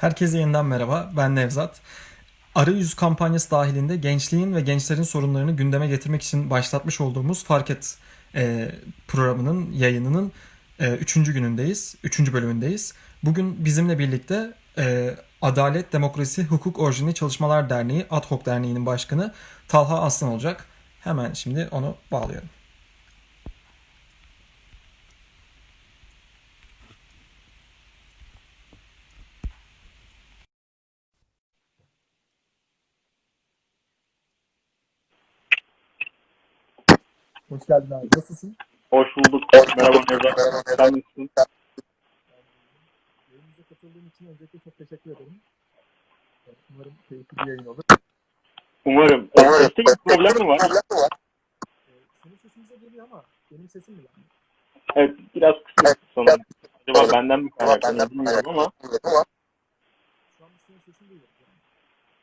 Herkese yeniden merhaba. Ben Nevzat. Arayüz kampanyası dahilinde gençliğin ve gençlerin sorunlarını gündeme getirmek için başlatmış olduğumuz Fark Et e, programının yayınının 3. günündeyiz. 3. bölümündeyiz. Bugün bizimle birlikte e, Adalet, Demokrasi, Hukuk Orijinli Çalışmalar Derneği, Ad Hoc Derneği'nin başkanı Talha Aslan olacak. Hemen şimdi onu bağlıyorum. Hoş geldin abi. Nasılsın? Hoş bulduk. Merhaba Nevzat. Sen nasılsın? Yayınımıza katıldığın için öncelikle çok teşekkür ederim. Umarım keyifli bir yayın olur. Umarım. Seste bir problem mi var? Senin sesinize geliyor ama benim sesim mi yani? Evet, biraz kısık sanırım. Acaba benden mi kaynaklanıyor bilmiyorum ama Şu an senin sesini duyuyoruz yani.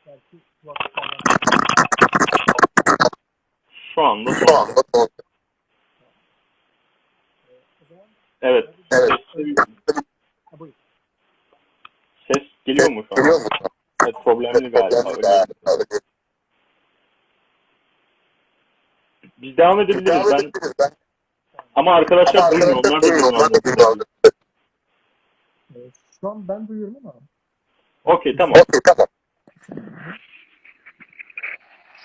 Belki kulaklıklardan şu anda son. zaman Evet. Ses, geliyor mu şu an? Evet, problemli galiba. Öyle. Biz devam edebiliriz. Ben ama arkadaşlar duymuyor. Onlar da duymuyor. Şu an ben duyuyorum ama Okey tamam.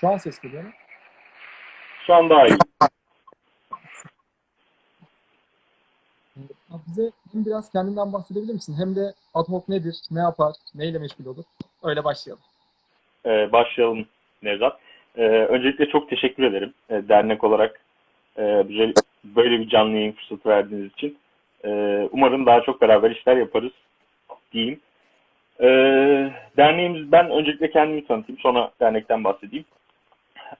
şu an ses geliyor mu? Şu an daha iyi. Bize hem biraz kendinden bahsedebilir misin? Hem de ad hoc nedir, ne yapar, neyle meşgul olur? Öyle başlayalım. Ee, başlayalım Nevzat. Ee, öncelikle çok teşekkür ederim ee, dernek olarak e, bize böyle bir canlı yayın fırsatı verdiğiniz için. Ee, umarım daha çok beraber işler yaparız diyeyim. Ee, derneğimiz, ben öncelikle kendimi tanıtayım sonra dernekten bahsedeyim.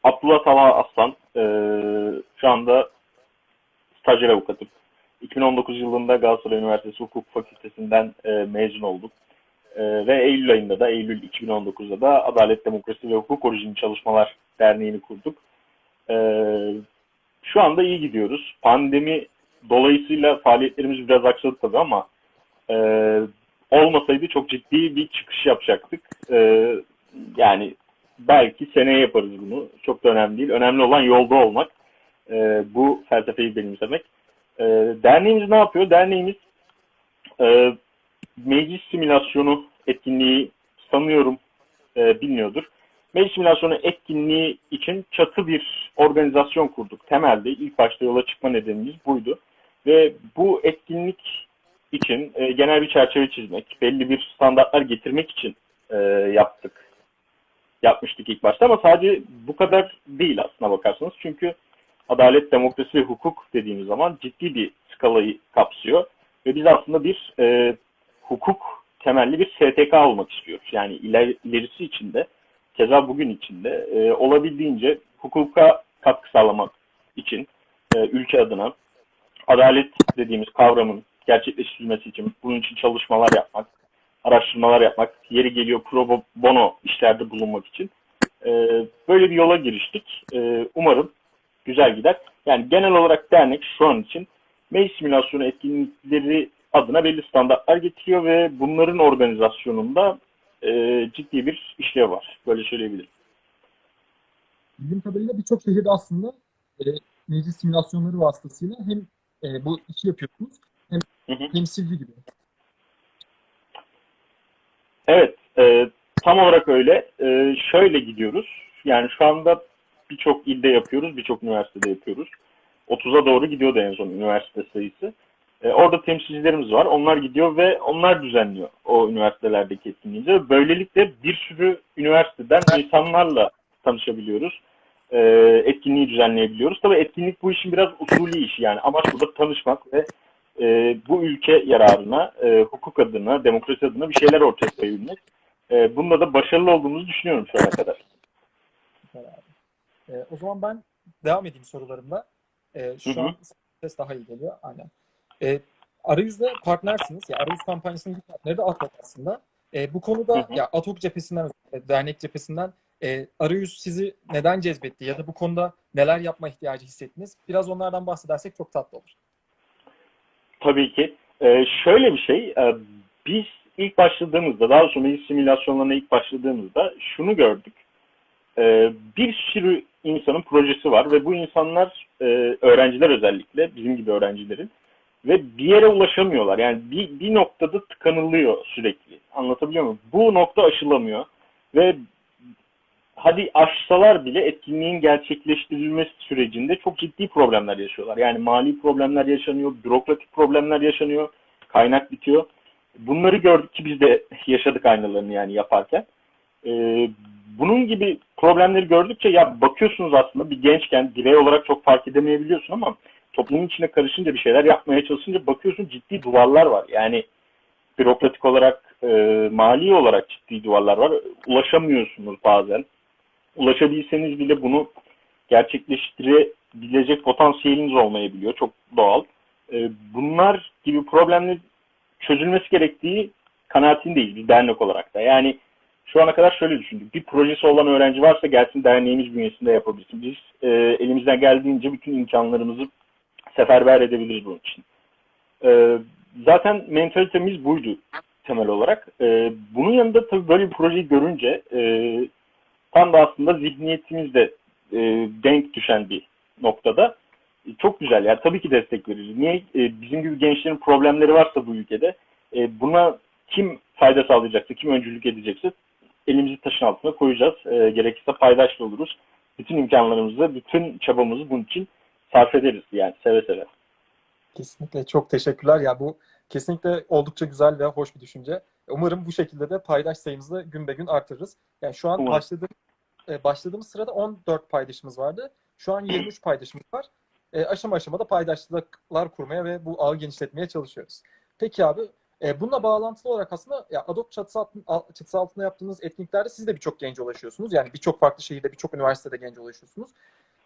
Abdullah Talha Aslan, ee, şu anda stajyer avukatım. 2019 yılında Galatasaray Üniversitesi Hukuk Fakültesinden e, mezun oldum. Ee, ve Eylül ayında da, Eylül 2019'da da Adalet, Demokrasi ve Hukuk Orijinli Çalışmalar Derneği'ni kurduk. Ee, şu anda iyi gidiyoruz. Pandemi dolayısıyla faaliyetlerimiz biraz aksadı tabii ama e, olmasaydı çok ciddi bir çıkış yapacaktık. E, yani belki seneye yaparız bunu. Çok da önemli değil. Önemli olan yolda olmak. E, bu felsefeyi benimsemek. E, derneğimiz ne yapıyor? Derneğimiz e, meclis simülasyonu etkinliği sanıyorum e, biliniyordur. Meclis simülasyonu etkinliği için çatı bir organizasyon kurduk. Temelde ilk başta yola çıkma nedenimiz buydu. Ve bu etkinlik için e, genel bir çerçeve çizmek, belli bir standartlar getirmek için e, yaptık. Yapmıştık ilk başta ama sadece bu kadar değil aslına bakarsanız. Çünkü adalet, demokrasi ve hukuk dediğimiz zaman ciddi bir skalayı kapsıyor. Ve biz aslında bir e, hukuk temelli bir STK olmak istiyoruz. Yani iler, ilerisi içinde, keza bugün içinde e, olabildiğince hukuka katkı sağlamak için e, ülke adına adalet dediğimiz kavramın gerçekleştirilmesi için bunun için çalışmalar yapmak, araştırmalar yapmak, yeri geliyor pro bono işlerde bulunmak için e, böyle bir yola giriştik. E, umarım güzel gider. Yani genel olarak dernek şu an için meclis simülasyonu etkinlikleri adına belli standartlar getiriyor ve bunların organizasyonunda e, ciddi bir işlev var. Böyle söyleyebilirim. Bildiğim kadarıyla birçok şehirde aslında e, meclis simülasyonları vasıtasıyla hem e, bu işi yapıyorsunuz hem temsilci gibi. Evet, e, tam olarak öyle. E, şöyle gidiyoruz. Yani şu anda birçok ilde yapıyoruz, birçok üniversitede yapıyoruz. 30'a doğru gidiyordu en son üniversite sayısı. E, orada temsilcilerimiz var. Onlar gidiyor ve onlar düzenliyor o üniversitelerdeki etkinliğimizi. Böylelikle bir sürü üniversiteden insanlarla tanışabiliyoruz. E, etkinliği düzenleyebiliyoruz. Tabii etkinlik bu işin biraz usulü işi yani. Amaç burada tanışmak ve e, bu ülke yararına, e, hukuk adına, demokrasi adına bir şeyler ortaya koyabilmek. E, bunda da başarılı olduğumuzu düşünüyorum şu ana kadar. E, o zaman ben devam edeyim sorularımla. E, şu Hı hı. an ses daha iyi geliyor. Aynen. E, arayüzle partnersiniz. Ya arayüz kampanyasının bir partneri de Atok aslında. E, bu konuda Hı hı. ya Atok cephesinden, e, dernek cephesinden e, arayüz sizi neden cezbetti ya da bu konuda neler yapma ihtiyacı hissettiniz? Biraz onlardan bahsedersek çok tatlı olur. Tabii ki. Ee, şöyle bir şey, e, biz ilk başladığımızda, daha sonra meclis simülasyonlarına ilk başladığımızda şunu gördük. Ee, bir sürü insanın projesi var ve bu insanlar e, öğrenciler özellikle bizim gibi öğrencilerin ve bir yere ulaşamıyorlar. Yani bir, bir noktada tıkanılıyor sürekli. Anlatabiliyor muyum? Bu nokta aşılamıyor ve hadi aşsalar bile etkinliğin gerçekleştirilmesi sürecinde çok ciddi problemler yaşıyorlar. Yani mali problemler yaşanıyor, bürokratik problemler yaşanıyor, kaynak bitiyor. Bunları gördük ki biz de yaşadık aynalarını yani yaparken. Ee, bunun gibi problemleri gördükçe ya bakıyorsunuz aslında bir gençken birey olarak çok fark edemeyebiliyorsun ama toplumun içine karışınca bir şeyler yapmaya çalışınca bakıyorsun ciddi duvarlar var. Yani bürokratik olarak, e, mali olarak ciddi duvarlar var. Ulaşamıyorsunuz bazen. Ulaşabilseniz bile bunu gerçekleştirebilecek potansiyeliniz olmayabiliyor. Çok doğal. E, bunlar gibi problemlerin çözülmesi gerektiği kanaatindeyiz bir dernek olarak da. Yani şu ana kadar şöyle düşündük. Bir projesi olan öğrenci varsa gelsin derneğimiz bünyesinde yapabilsin. Biz e, elimizden geldiğince bütün imkanlarımızı seferber edebiliriz bunun için. E, zaten mentalitemiz buydu temel olarak. E, bunun yanında tabii böyle bir projeyi görünce e, tam da aslında zihniyetimiz de e, denk düşen bir noktada. E, çok güzel. Yani tabii ki destek veririz. Niye? E, bizim gibi gençlerin problemleri varsa bu ülkede e, buna kim fayda sağlayacaksa, kim öncülük edecekse elimizi taşın altına koyacağız. E, gerekirse paydaş da oluruz. Bütün imkanlarımızı, bütün çabamızı bunun için sarf ederiz yani seve seve. Kesinlikle çok teşekkürler. Ya bu kesinlikle oldukça güzel ve hoş bir düşünce. Umarım bu şekilde de paydaş sayımızı gün be gün artırırız. Yani şu an Umarım. başladığım, e, başladığımız sırada 14 paydaşımız vardı. Şu an 23 paydaşımız var. E, aşama aşamada paydaşlıklar kurmaya ve bu ağı genişletmeye çalışıyoruz. Peki abi e, bununla bağlantılı olarak aslında ya Adobe çatısı, altın- al- çatısı altında yaptığınız etkinliklerde siz de birçok genç ulaşıyorsunuz. Yani birçok farklı şehirde, birçok üniversitede genç ulaşıyorsunuz.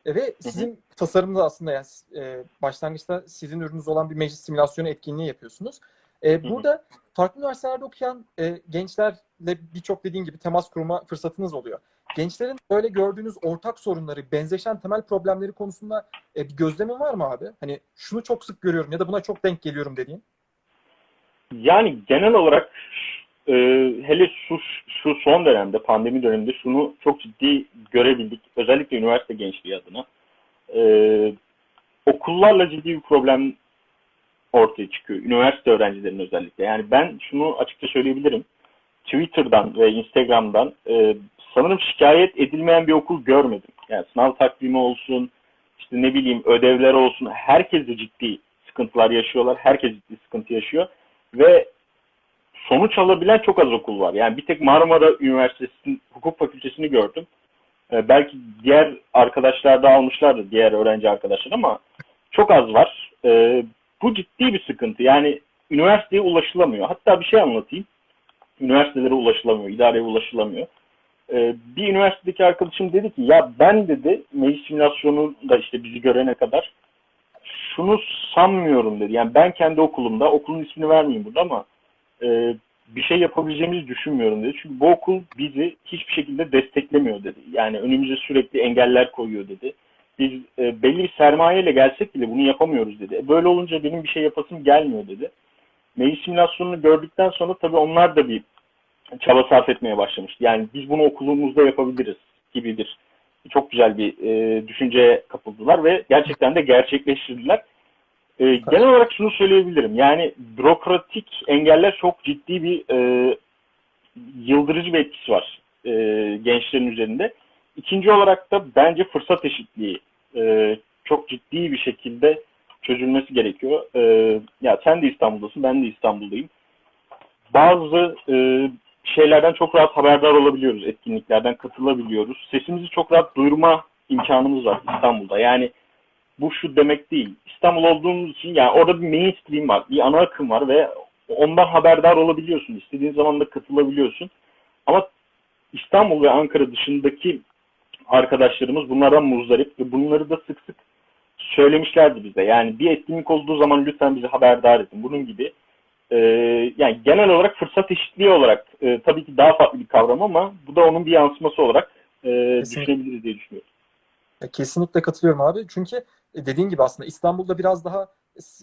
E, ve sizin tasarımda aslında yani e, başlangıçta sizin ürününüz olan bir meclis simülasyonu etkinliği yapıyorsunuz. E, burada farklı üniversitelerde okuyan e, gençlerle birçok dediğin gibi temas kurma fırsatınız oluyor. Gençlerin böyle gördüğünüz ortak sorunları, benzeşen temel problemleri konusunda e, bir gözlemin var mı abi? Hani şunu çok sık görüyorum ya da buna çok denk geliyorum dediğin. Yani genel olarak e, hele şu, şu son dönemde, pandemi döneminde şunu çok ciddi görebildik. Özellikle üniversite gençliği adına. E, okullarla ciddi bir problem ortaya çıkıyor. Üniversite öğrencilerinin özellikle. Yani ben şunu açıkça söyleyebilirim. Twitter'dan ve Instagram'dan e, sanırım şikayet edilmeyen bir okul görmedim. Yani sınav takvimi olsun, işte ne bileyim ödevler olsun. Herkes de ciddi sıkıntılar yaşıyorlar. Herkes ciddi sıkıntı yaşıyor. Ve sonuç alabilen çok az okul var. Yani bir tek Marmara Üniversitesi'nin hukuk fakültesini gördüm. Ee, belki diğer arkadaşlar da almışlardı, diğer öğrenci arkadaşlar ama çok az var. Ee, bu ciddi bir sıkıntı. Yani üniversiteye ulaşılamıyor. Hatta bir şey anlatayım. Üniversitelere ulaşılamıyor, idareye ulaşılamıyor. Ee, bir üniversitedeki arkadaşım dedi ki ya ben dedi meclis simülasyonu da işte bizi görene kadar şunu sanmıyorum dedi. Yani ben kendi okulumda, okulun ismini vermeyeyim burada ama e, bir şey yapabileceğimizi düşünmüyorum dedi. Çünkü bu okul bizi hiçbir şekilde desteklemiyor dedi. Yani önümüze sürekli engeller koyuyor dedi. Biz e, belli bir sermayeyle gelsek bile bunu yapamıyoruz dedi. E, böyle olunca benim bir şey yapasım gelmiyor dedi. Meclis simülasyonunu gördükten sonra tabii onlar da bir çaba sarf etmeye başlamıştı. Yani biz bunu okulumuzda yapabiliriz gibidir. Çok güzel bir e, düşünceye kapıldılar ve gerçekten de gerçekleştirdiler. E, genel olarak şunu söyleyebilirim. Yani bürokratik engeller çok ciddi bir e, yıldırıcı bir etkisi var e, gençlerin üzerinde. İkinci olarak da bence fırsat eşitliği e, çok ciddi bir şekilde çözülmesi gerekiyor. E, ya sen de İstanbul'dasın, ben de İstanbul'dayım. Bazı e, şeylerden çok rahat haberdar olabiliyoruz, etkinliklerden katılabiliyoruz. Sesimizi çok rahat duyurma imkanımız var İstanbul'da. Yani bu şu demek değil. İstanbul olduğumuz için yani orada bir mainstream var, bir ana akım var ve ondan haberdar olabiliyorsun. İstediğin zaman da katılabiliyorsun. Ama İstanbul ve Ankara dışındaki arkadaşlarımız bunlardan muzdarip ve bunları da sık sık söylemişlerdi bize. Yani bir etkinlik olduğu zaman lütfen bizi haberdar edin. Bunun gibi e, yani genel olarak fırsat eşitliği olarak e, tabii ki daha farklı bir kavram ama bu da onun bir yansıması olarak e, düşünebiliriz diye düşünüyorum. Kesinlikle katılıyorum abi. Çünkü e, dediğin gibi aslında İstanbul'da biraz daha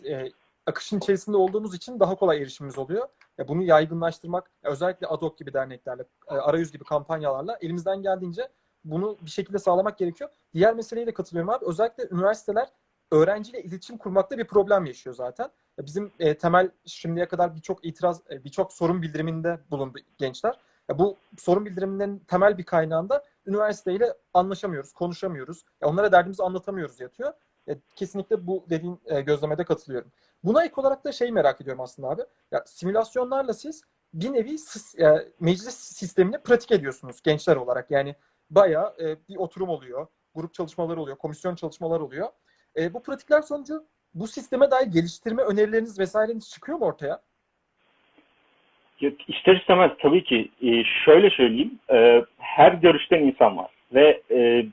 e, akışın içerisinde olduğumuz için daha kolay erişimimiz oluyor. Ya bunu yaygınlaştırmak, ya özellikle ADOK gibi derneklerle, e, arayüz gibi kampanyalarla elimizden geldiğince bunu bir şekilde sağlamak gerekiyor. Diğer meseleye de katılıyorum abi. Özellikle üniversiteler öğrenciyle iletişim kurmakta bir problem yaşıyor zaten. Ya Bizim e, temel şimdiye kadar birçok itiraz, e, birçok sorun bildiriminde bulundu gençler. Ya bu sorun bildirimlerinin temel bir kaynağında üniversiteyle anlaşamıyoruz, konuşamıyoruz. Ya onlara derdimizi anlatamıyoruz yatıyor. E, kesinlikle bu dediğin e, gözlemede katılıyorum. Buna ek olarak da şey merak ediyorum aslında abi. Ya simülasyonlarla siz bir nevi sis- e, meclis sistemini pratik ediyorsunuz gençler olarak. Yani bayağı e, bir oturum oluyor, grup çalışmaları oluyor, komisyon çalışmaları oluyor. E, bu pratikler sonucu bu sisteme dair geliştirme önerileriniz vesaireniz çıkıyor mu ortaya? Ya, İster istemez tabii ki e, şöyle söyleyeyim e, her görüşten insan var ve e,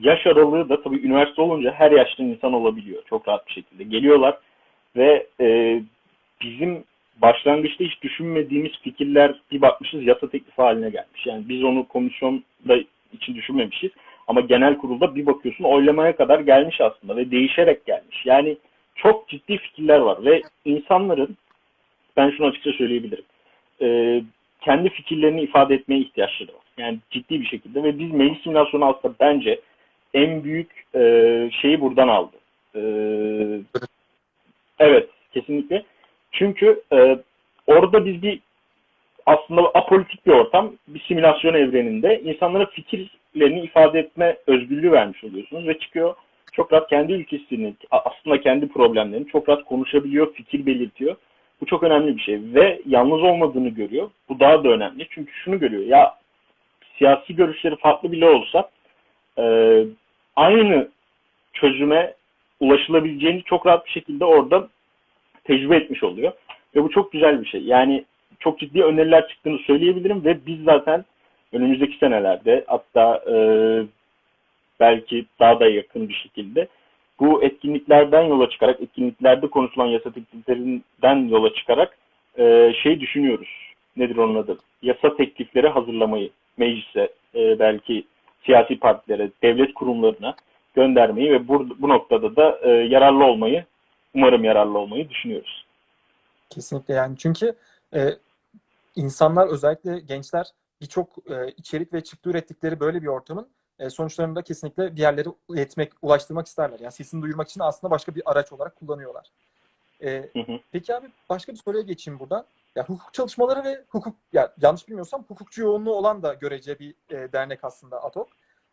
yaş aralığı da tabii üniversite olunca her yaştan insan olabiliyor çok rahat bir şekilde geliyorlar ve e, bizim başlangıçta hiç düşünmediğimiz fikirler bir bakmışız yasa teklifi haline gelmiş. Yani biz onu komisyonda için düşünmemişiz ama genel kurulda bir bakıyorsun oylamaya kadar gelmiş aslında ve değişerek gelmiş. Yani çok ciddi fikirler var ve insanların ben şunu açıkça söyleyebilirim e, kendi fikirlerini ifade etmeye ihtiyaçları var. Yani ciddi bir şekilde ve biz meclis simülasyonu aslında bence en büyük e, şeyi buradan aldı. E, evet, kesinlikle. Çünkü e, orada biz bir aslında apolitik bir ortam, bir simülasyon evreninde insanlara fikirlerini ifade etme özgürlüğü vermiş oluyorsunuz ve çıkıyor çok rahat kendi ülkesini, aslında kendi problemlerini çok rahat konuşabiliyor, fikir belirtiyor. Bu çok önemli bir şey ve yalnız olmadığını görüyor. Bu daha da önemli. Çünkü şunu görüyor. Ya siyasi görüşleri farklı bile olsa e, aynı çözüme ulaşılabileceğini çok rahat bir şekilde orada tecrübe etmiş oluyor. Ve bu çok güzel bir şey. Yani çok ciddi öneriler çıktığını söyleyebilirim ve biz zaten önümüzdeki senelerde hatta e, belki daha da yakın bir şekilde bu etkinliklerden yola çıkarak, etkinliklerde konuşulan yasa tekliflerinden yola çıkarak e, şey düşünüyoruz. Nedir onun adı? Yasa teklifleri hazırlamayı meclise, e, belki siyasi partilere, devlet kurumlarına göndermeyi ve bu, bu noktada da e, yararlı olmayı, umarım yararlı olmayı düşünüyoruz. Kesinlikle yani çünkü e, insanlar özellikle gençler birçok e, içerik ve çıktı ürettikleri böyle bir ortamın e, sonuçlarını da kesinlikle bir yerlere iletmek, ulaştırmak isterler. Yani sesini duyurmak için aslında başka bir araç olarak kullanıyorlar. E, Hı hı. peki abi başka bir soruya geçeyim buradan. Ya hukuk çalışmaları ve hukuk, ya yanlış bilmiyorsam hukukçu yoğunluğu olan da görece bir e, dernek aslında ATOK.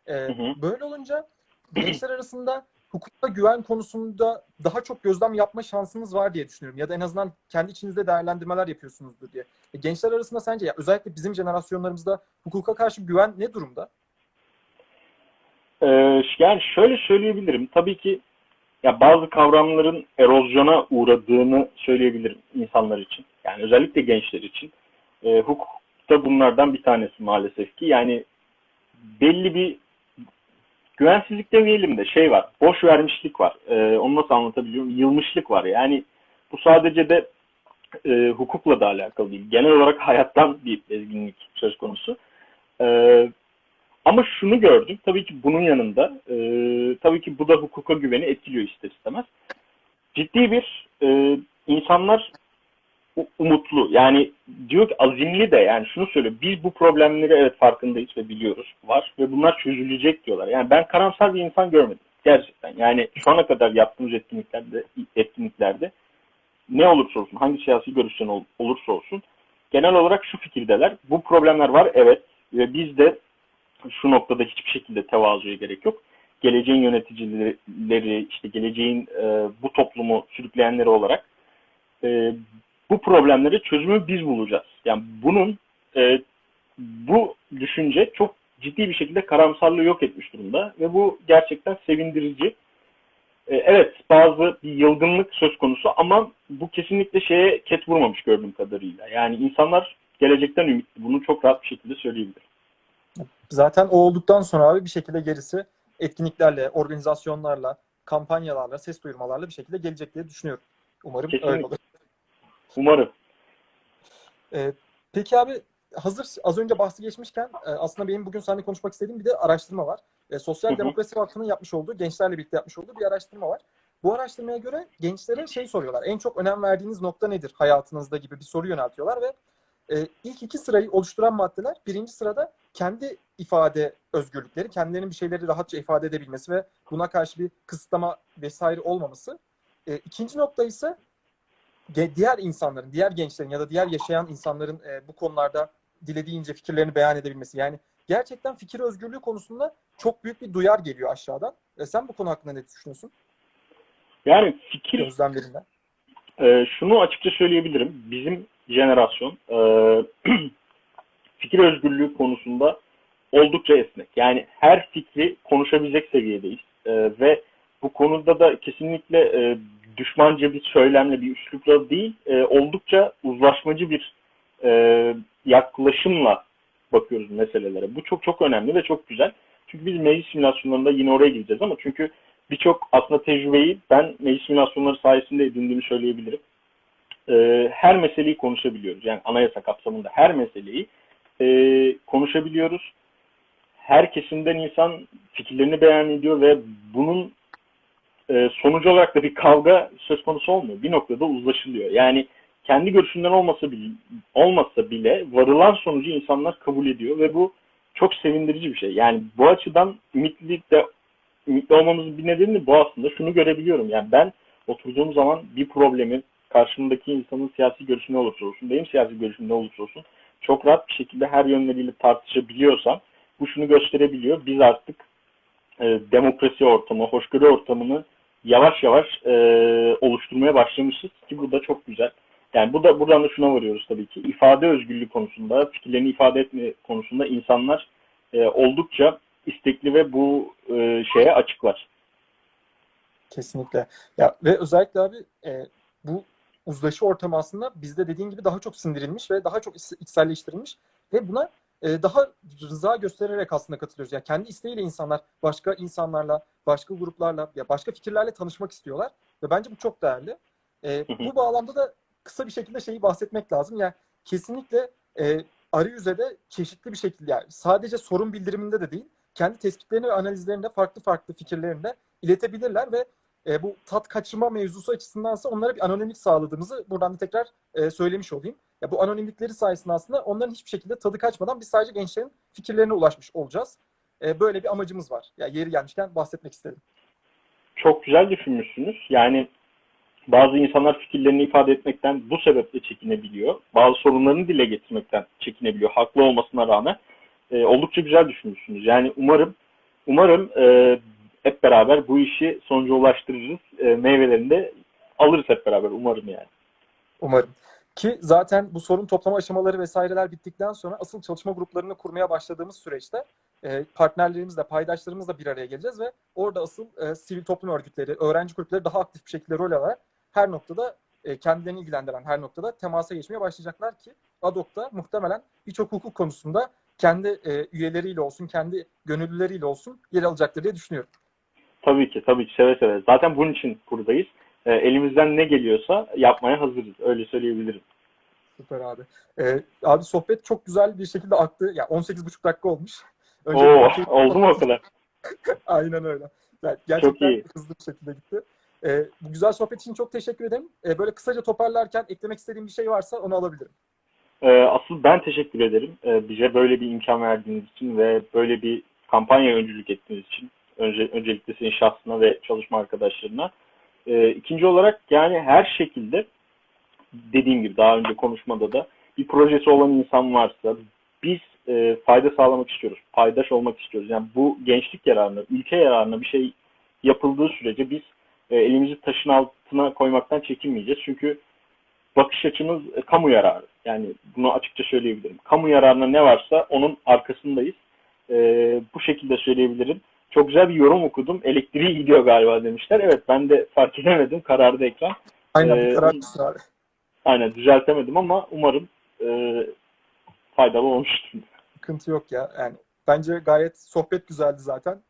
E, hı. Böyle olunca gençler arasında hukukta güven konusunda daha çok gözlem yapma şansınız var diye düşünüyorum. Ya da en azından kendi içinizde değerlendirmeler yapıyorsunuzdur diye. E, gençler arasında sence ya özellikle bizim jenerasyonlarımızda hukuka karşı güven ne durumda? Ee, yani şöyle söyleyebilirim. Tabii ki ya bazı kavramların erozyona uğradığını söyleyebilirim insanlar için. Yani özellikle gençler için. E, hukuk da bunlardan bir tanesi maalesef ki. Yani belli bir güvensizlik demeyelim de şey var. Boş vermişlik var. E, onu nasıl anlatabiliyorum? Yılmışlık var. Yani bu sadece de e, hukukla da alakalı değil. Genel olarak hayattan bir bezginlik söz konusu. E, ama şunu gördüm. Tabii ki bunun yanında e, tabii ki bu da hukuka güveni etkiliyor ister istemez. Ciddi bir e, insanlar umutlu. Yani diyor ki azimli de yani şunu söylüyor. Biz bu problemleri evet farkındayız ve biliyoruz var ve bunlar çözülecek diyorlar. Yani ben karamsar bir insan görmedim. Gerçekten. Yani şu ana kadar yaptığımız etkinliklerde etkinliklerde ne olursa olsun, hangi siyasi görüşten ol- olursa olsun genel olarak şu fikirdeler. Bu problemler var evet ve biz de şu noktada hiçbir şekilde tevazuya gerek yok. Geleceğin yöneticileri, işte geleceğin e, bu toplumu sürükleyenleri olarak e, bu problemlere çözümü biz bulacağız. Yani bunun e, bu düşünce çok ciddi bir şekilde karamsarlığı yok etmiş durumda ve bu gerçekten sevindirici. E, evet bazı bir yılgınlık söz konusu ama bu kesinlikle şeye ket vurmamış gördüğüm kadarıyla. Yani insanlar gelecekten ümitli. Bunu çok rahat bir şekilde söyleyebilirim. Zaten o olduktan sonra abi bir şekilde gerisi etkinliklerle, organizasyonlarla, kampanyalarla, ses duyurmalarla bir şekilde gelecek diye düşünüyorum. Umarım Kesinlikle. öyle olur. Umarım. Ee, peki abi hazır az önce bahsi geçmişken e, aslında benim bugün seninle konuşmak istediğim bir de araştırma var. E, Sosyal Hı hı. Demokrasi Vakfı'nın yapmış olduğu, gençlerle birlikte yapmış olduğu bir araştırma var. bu araştırmaya göre gençlere şey soruyorlar. En çok önem verdiğiniz nokta nedir hayatınızda gibi bir soru yöneltiyorlar ve e, ilk iki sırayı oluşturan maddeler birinci sırada kendi ifade özgürlükleri, kendilerinin bir şeyleri rahatça ifade edebilmesi ve buna karşı bir kısıtlama vesaire olmaması. E, ikinci nokta ise diğer insanların, diğer gençlerin ya da diğer yaşayan insanların e, bu konularda dilediğince fikirlerini beyan edebilmesi. Yani gerçekten fikir özgürlüğü konusunda çok büyük bir duyar geliyor aşağıdan. E, sen bu konu hakkında ne düşünüyorsun? Yani fikir Gözlemlerinden. Ee, şunu açıkça söyleyebilirim. Bizim jenerasyon e, fikir özgürlüğü konusunda oldukça esnek. Yani her fikri konuşabilecek seviyedeyiz. E, ve bu konuda da kesinlikle e, düşmanca bir söylemle, bir üslupla değil, e, oldukça uzlaşmacı bir e, yaklaşımla bakıyoruz meselelere. Bu çok çok önemli ve çok güzel. Çünkü biz meclis simülasyonlarında yine oraya gideceğiz ama çünkü birçok aslında tecrübeyi ben meclis simülasyonları sayesinde edindiğimi söyleyebilirim. Ee, her meseleyi konuşabiliyoruz. Yani anayasa kapsamında her meseleyi e, konuşabiliyoruz. Her kesimden insan fikirlerini beyan ediyor ve bunun e, sonucu olarak da bir kavga söz konusu olmuyor. Bir noktada uzlaşılıyor. Yani kendi görüşünden olmasa bile, olmasa bile varılan sonucu insanlar kabul ediyor ve bu çok sevindirici bir şey. Yani bu açıdan ümitlilik de ümitli olmamızın bir nedeni de bu aslında. Şunu görebiliyorum. Yani ben oturduğum zaman bir problemi karşımdaki insanın siyasi görüşü ne olursa olsun, benim siyasi görüşüm ne olursa olsun çok rahat bir şekilde her yönleriyle tartışabiliyorsam bu şunu gösterebiliyor. Biz artık e, demokrasi ortamı, hoşgörü ortamını yavaş yavaş e, oluşturmaya başlamışız ki bu da çok güzel. Yani bu da buradan da şuna varıyoruz tabii ki. İfade özgürlüğü konusunda, fikirlerini ifade etme konusunda insanlar e, oldukça istekli ve bu e, şeye açıklar. Kesinlikle. Ya ve özellikle abi e, bu uzlaşı ortamı aslında bizde dediğin gibi daha çok sindirilmiş ve daha çok iç- içselleştirilmiş ve buna e, daha rıza göstererek aslında katılıyoruz. Yani kendi isteğiyle insanlar başka insanlarla, başka gruplarla ya başka fikirlerle tanışmak istiyorlar ve bence bu çok değerli. E, bu bağlamda da kısa bir şekilde şeyi bahsetmek lazım. Yani kesinlikle e, arayüze de çeşitli bir şekilde yani sadece sorun bildiriminde de değil, kendi tespitlerini ve analizlerini de farklı farklı fikirlerini de iletebilirler ve e, bu tat kaçırma mevzusu açısındansa onlara bir anonimlik sağladığımızı buradan da tekrar e, söylemiş olayım. Ya bu anonimlikleri sayesinde aslında onların hiçbir şekilde tadı kaçmadan biz sadece gençlerin fikirlerine ulaşmış olacağız. E, böyle bir amacımız var. Ya yeri gelmişken bahsetmek istedim. Çok güzel düşünmüşsünüz. Yani bazı insanlar fikirlerini ifade etmekten bu sebeple çekinebiliyor. Bazı sorunlarını dile getirmekten çekinebiliyor. Haklı olmasına rağmen. E, oldukça güzel düşünmüşsünüz. Yani umarım umarım e, hep beraber bu işi sonuca ulaştırırız. E, meyvelerini de alırız hep beraber umarım yani. Umarım. Ki zaten bu sorun toplama aşamaları vesaireler bittikten sonra asıl çalışma gruplarını kurmaya başladığımız süreçte e, partnerlerimizle, paydaşlarımızla bir araya geleceğiz ve orada asıl e, sivil toplum örgütleri, öğrenci kulüpleri daha aktif bir şekilde rol alarak her noktada e, kendilerini ilgilendiren her noktada temasa geçmeye başlayacaklar ki ADOK'ta muhtemelen birçok hukuk konusunda kendi e, üyeleriyle olsun, kendi gönüllüleriyle olsun yer alacaktır diye düşünüyorum. Tabii ki, tabii ki seve seve. Zaten bunun için buradayız. E, elimizden ne geliyorsa yapmaya hazırız. Öyle söyleyebilirim. Süper abi. Ee, abi sohbet çok güzel bir şekilde aktı. Ya 18,5 dakika olmuş. Oo, Öncelikle- oldu mu o kadar? Aynen öyle. Yani gerçekten Çok iyi. hızlı bir şekilde gitti. Ee, bu güzel sohbet için çok teşekkür ederim. Ee, böyle kısaca toparlarken eklemek istediğim bir şey varsa onu alabilirim. Ee, asıl ben teşekkür ederim. Ee, bize böyle bir imkan verdiğiniz için ve böyle bir kampanya öncülük ettiğiniz için. Önce, öncelikle senin şahsına ve çalışma arkadaşlarına. Ee, ikinci olarak yani her şekilde dediğim gibi daha önce konuşmada da bir projesi olan insan varsa biz e, fayda sağlamak istiyoruz. Paydaş olmak istiyoruz. Yani bu gençlik yararına, ülke yararına bir şey yapıldığı sürece biz e, elimizi taşın altına koymaktan çekinmeyeceğiz. Çünkü bakış açımız e, kamu yararı. Yani bunu açıkça söyleyebilirim. Kamu yararına ne varsa onun arkasındayız. E, bu şekilde söyleyebilirim. Çok güzel bir yorum okudum. Elektriği gidiyor galiba demişler. Evet ben de fark edemedim. Karardı ekran. Aynen Ee, kararsızsın abi. Aynen düzeltemedim ama umarım e, faydalı olmuştur. Sıkıntı yok ya. Yani bence gayet sohbet güzeldi zaten.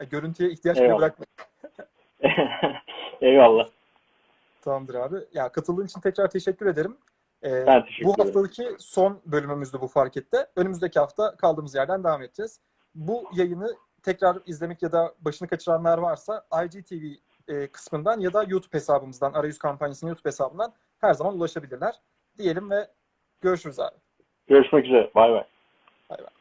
E, görüntüye ihtiyaç bile Eyvallah. bırakma. Eyvallah. Tamamdır abi. Ya katıldığın için tekrar teşekkür ederim. Ee, Ben teşekkür bu ederim. haftaki son bölümümüzdü bu farkette. Önümüzdeki hafta kaldığımız yerden devam edeceğiz. Bu yayını tekrar izlemek ya da başını kaçıranlar varsa IGTV e, kısmından ya da YouTube hesabımızdan, arayüz kampanyasının YouTube hesabından her zaman ulaşabilirler. Diyelim ve görüşürüz abi. Görüşmek üzere. Bay bay. Bay bay.